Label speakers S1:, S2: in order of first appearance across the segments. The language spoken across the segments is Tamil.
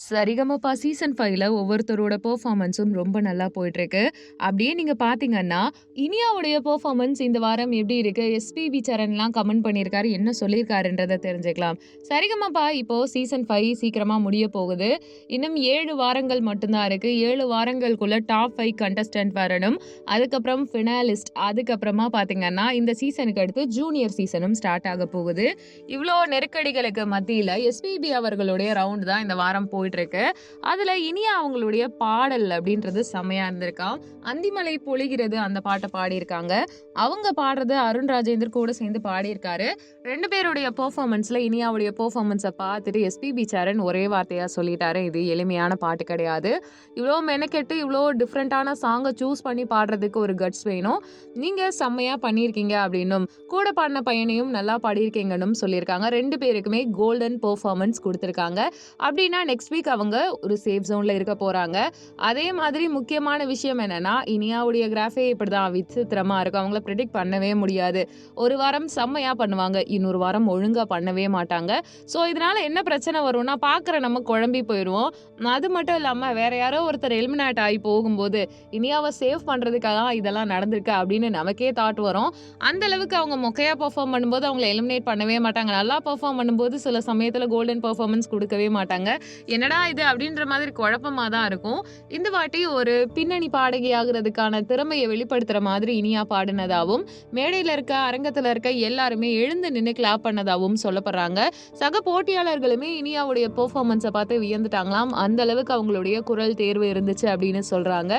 S1: சரிகமப்பா சீசன் ஃபைவ்ல ஒவ்வொருத்தரோட பெர்ஃபார்மன்ஸும் ரொம்ப நல்லா போயிட்டுருக்கு. அப்படியே நீங்க பார்த்தீங்கன்னா, இனியாவுடைய பெர்ஃபார்மன்ஸ் இந்த வாரம் எப்படி இருக்கு? எஸ்பிபி சரண்லாம் கமெண்ட் பண்ணியிருக்காரு. என்ன சொல்லியிருக்காருன்றத தெரிஞ்சுக்கலாம். சரிகமப்பா இப்போ சீசன் ஃபைவ் சீக்கிரமா முடிய போகுது. இன்னும் ஏழு வாரங்கள் மட்டும்தான் இருக்குது இருக்கு. 7 வாரங்களுக்குள்ள டாப் ஃபைவ் கண்டஸ்டன்ட் வரணும். அதுக்கப்புறம் ஃபினாலிஸ்ட். அதுக்கப்புறமா பார்த்தீங்கன்னா, இந்த சீசனுக்கு அடுத்து ஜூனியர் சீசனும் ஸ்டார்ட் ஆக போகுது. இவ்வளோ நெருக்கடிகளுக்கு மத்தியில எஸ்பிபி அவர்களுடைய ரவுண்ட் தான் இந்த வாரம் போயிட்டுருக்கு. அதுல இனியா அவங்களுடைய பாடல் அப்படின்றது செம்மையா இருந்திருக்காம். அந்திமலை பொழிகிறது" அந்த பாட்டை பாடியிருக்காங்க. அவங்க பாடுறது அருண் ராஜேந்தர் கூட சேர்ந்து பாடியிருக்காரு. ரெண்டு பேருடைய பெர்ஃபார்மன்ஸ்ல இனியாவுடைய பர்ஃபார்மன்ஸை பார்த்துட்டு எஸ்பிபி சரண் ஒரே வார்த்தையாக சொல்லிட்டாரு, "இது எளிமையான பாட்டு கிடையாது. இவ்வளோ மெனக்கெட்டு இவ்வளோ டிஃப்ரெண்ட்டான சாங்கை சூஸ் பண்ணி பாடுறதுக்கு ஒரு கட்ஸ் வேணும். நீங்க செம்மையா பண்ணியிருக்கீங்க" அப்படின்னும், கூட பாடின பையனையும் நல்லா பாடியிருக்கீங்கன்னு சொல்லியிருக்காங்க. ரெண்டு பேருக்குமே கோல்டன் பெர்ஃபார்மன்ஸ் கொடுத்துருக்காங்க அப்படின்னா நெக்ஸ்ட் வீக் அவங்க ஒரு சேஃப் ஜோன்ல இருக்க போறாங்க. அதே மாதிரி முக்கியமான விஷயம் என்னன்னா, இனியாவுடைய கிராஃபே இப்படிதான் விசித்திரமா இருக்கும். அவங்கள ப்ரெடிக்ட் பண்ணவே முடியாது. ஒரு வாரம் செம்மையா பண்ணுவாங்க. இன்னொரு வாரம் ஒழுங்கா பண்ணவே மாட்டாங்க. ஸோ இதனால என்ன பிரச்சனை வரும்னா, பார்க்குற நம்ம குழம்பி போயிடுவோம் அது மட்டும் இல்லாம வேற யாரோ ஒருத்தர் எலிமினேட் ஆகி போகும்போது, இனியாவை சேவ் பண்றதுக்காக தான் இதெல்லாம் நடந்திருக்கு அப்படின்னு நமக்கே தாட் வரும். அந்த அளவுக்கு அவங்க மொக்கையா பெர்ஃபார்ம் பண்ணும்போது அவங்கள எலிமினேட் பண்ணவே மாட்டாங்க. நல்லா பெர்ஃபார்ம் பண்ணும்போது சில சமயத்துல கோல்டன் பெர்ஃபார்மன்ஸ் கொடுக்கவே மாட்டாங்க. என்னடா இது அப்படின்ற மாதிரி குழப்பமா தான் இருக்கும். இந்த வாட்டி ஒரு பின்னணி பாடகி ஆகுறதுக்கான திறமையை வெளிப்படுத்துற மாதிரி இனியா பாடினதாகவும் மேடையில இருக்க, அரங்கத்துல இருக்க எல்லாருமே எழுந்து நின்று கிளாப் பண்ணதாகவும் சொல்லப்படுறாங்க. சக போட்டியாளர்களுமே இனியாவுடைய பெர்ஃபார்மன்ஸை பார்த்து வியந்துட்டாங்களாம். அந்த அளவுக்கு அவங்களுடைய குரல் தேர்வு இருந்துச்சு அப்படின்னு சொல்றாங்க.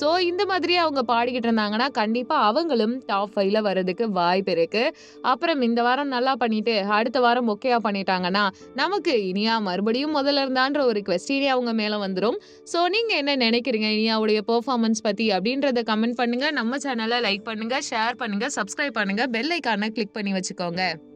S1: ஸோ இந்த மாதிரி அவங்க பாடிக்கிட்டு இருந்தாங்கன்னா, கண்டிப்பா அவங்களும் டாப் 5ல வரதுக்கு வாய்ப்பு இருக்கு. அப்புறம் இந்த வாரம் நல்லா பண்ணிட்டு, அடுத்த வாரம் மொக்கையா பண்ணிட்டாங்கன்னா, நமக்கு இனியா மறுபடியும் முதல்ல இருந்தான்ற ஒரு கொஸ்டினே அவங்க மேலே வந்துடும் ஸோ நீங்கள் என்ன நினைக்கிறீங்க? இனியாவுடைய பெர்ஃபார்மன்ஸ் பற்றி அப்படின்றத கமெண்ட் பண்ணுங்கள் நம்ம சேனலை லைக் பண்ணுங்கள் ஷேர் பண்ணுங்கள் சப்ஸ்கிரைப் பண்ணுங்கள் பெல் ஐக்கானை கிளிக் பண்ணி வச்சுக்கோங்க.